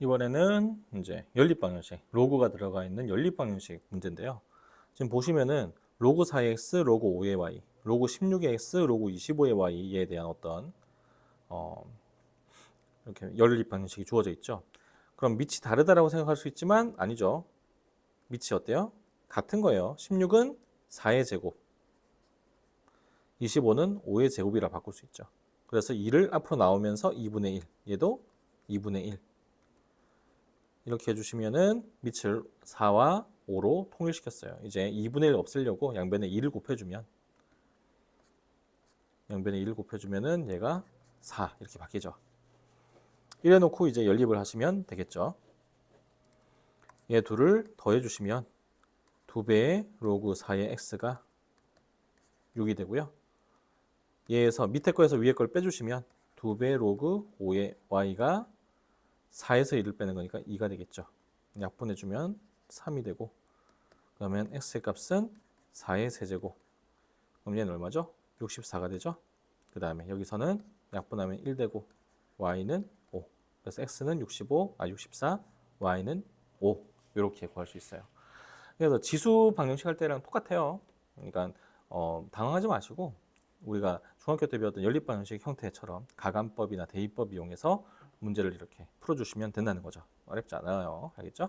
이번에는 이제 연립 방정식, 로그가 들어가 있는 연립 방정식 문제인데요. 지금 보시면은 로그 4의 x, 로그 5의 y, 로그 16의 x, 로그 25의 y에 대한 어떤 어, 이렇게 연립 방정식이 주어져 있죠. 그럼 밑이 다르다라고 생각할 수 있지만 아니죠. 밑이 어때요? 같은 거예요. 16은 4의 제곱, 25는 5의 제곱이라 바꿀 수 있죠. 그래서 2를 앞으로 나오면서 2분의 1, 얘도 2분의 1. 이렇게 해주시면은 밑을 4와 5로 통일시켰어요. 이제 2분의 1 없애려고 양변에 2를 곱해주면 양변에 2를 곱해주면은 얘가 4 이렇게 바뀌죠. 이래 놓고 이제 연립을 하시면 되겠죠. 얘 둘을 더해주시면 2배의 로그 4의 x가 6이 되고요. 얘에서 밑에 거에서 위에 걸 빼주시면 2배 로그 5의 y가 4에서 1을 빼는 거니까 2가 되겠죠. 약분해주면 3이 되고 그러면 x의 값은 4의 세제곱 그럼 얘는 얼마죠? 64가 되죠. 그 다음에 여기서는 약분하면 1 되고 y는 5 그래서 x는 65, 아 64, y는 5 이렇게 구할 수 있어요. 그래서 지수 방정식 할 때랑 똑같아요. 그러니까 어, 당황하지 마시고 우리가 중학교 때 배웠던 연립 방정식 형태처럼 가감법이나 대입법 이용해서 문제를 이렇게 풀어주시면 된다는 거죠. 어렵지 않아요. 알겠죠?